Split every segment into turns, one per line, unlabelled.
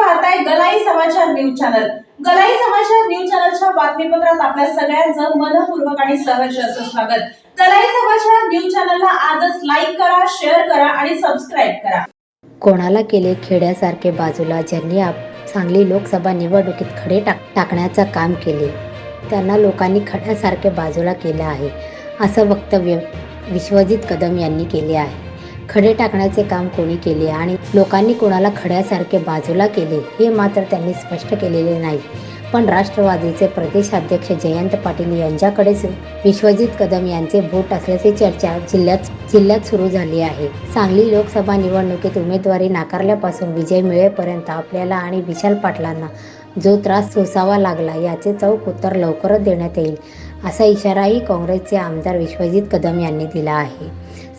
पाहताय गलाई समाचार news channel. गलाई समाचार न्यूज चॅनलच्या बातमीपत्रात आपल्या सगळ्यांचं मनपूर्वक आणि सहर्ष असं स्वागत. गलाई समाचार न्यूज चॅनलला आजच लाईक करा शेअर करा आणि सबस्क्राईब करा.
कोणाला केले खेड्यासारखे बाजूला ज्यांनी आप सांगली लोकसभा निवडणुकीत खडे टाक टाकण्याचं काम केले त्यांना लोकांनी खड्यासारखे बाजूला केलं आहे असं वक्तव्य विश्वजित कदम यांनी केले आहे. खडे टाकण्याचे काम कोणी केले आणि लोकांनी कोणाला खड्यासारखे बाजूला केले हे मात्र त्यांनी स्पष्ट केलेले नाही. पण राष्ट्रवादीचे प्रदेशाध्यक्ष जयंत पाटील यांच्याकडेच विश्वजित कदम यांचे बोट असल्याची चर्चा जिल्ह्यात जिल्ह्यात सुरू झाली आहे. सांगली लोकसभा निवडणुकीत उमेदवारी नाकारल्यापासून विजय मिळेपर्यंत आपल्याला आणि विशाल पाटलांना जो त्रास सोसावा लागला याचे चौक उत्तर लवकरच देण्यात येईल असा इशाराही काँग्रेसचे आमदार विश्वजित कदम यांनी दिला आहे.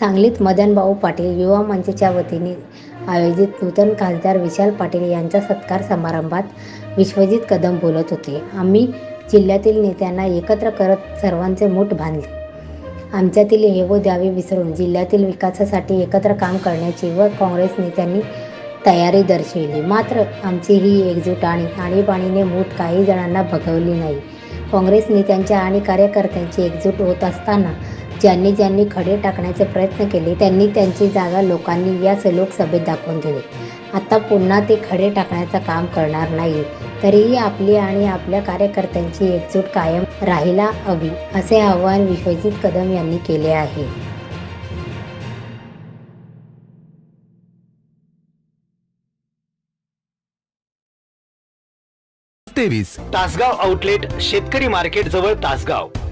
सांगलीत मदनभाऊ पाटील युवा मंचच्या वतीने आयोजित नूतन खासदार विशाल पाटील यांच्या सत्कार समारंभात विश्वजित कदम बोलत होते. आम्ही जिल्ह्यातील नेत्यांना एकत्र करत सर्वांचे मूठ बांधले. आमच्यातील हे व द्यावे विसरून जिल्ह्यातील विकासासाठी एकत्र काम करण्याची व काँग्रेस नेत्यांनी तयारी दर्शविली. मात्र आमची ही एकजूट आणि आणीबाणीने मूठ काही जणांना भगवली नाही. काँग्रेस नेत्यांच्या आणि कार्यकर्त्यांची एकजूट होत असताना ज्यांनी ज्यांनी खडे टाकण्याचे प्रयत्न केले त्यांनी त्यांची जागा लोकांनी याच लोकसभेत दाखवून दिली. आता पुन्हा ते खडे टाकण्याचं काम करणार नाही तरीही आपली आणि आपल्या कार्यकर्त्यांची एकजूट कायम राहायला हवी असे आवाहन विश्वजित कदम यांनी केले आहे.
तेवीस.
तासगाव आउटलेट शेतकरी मार्केट जवळ तासगाव.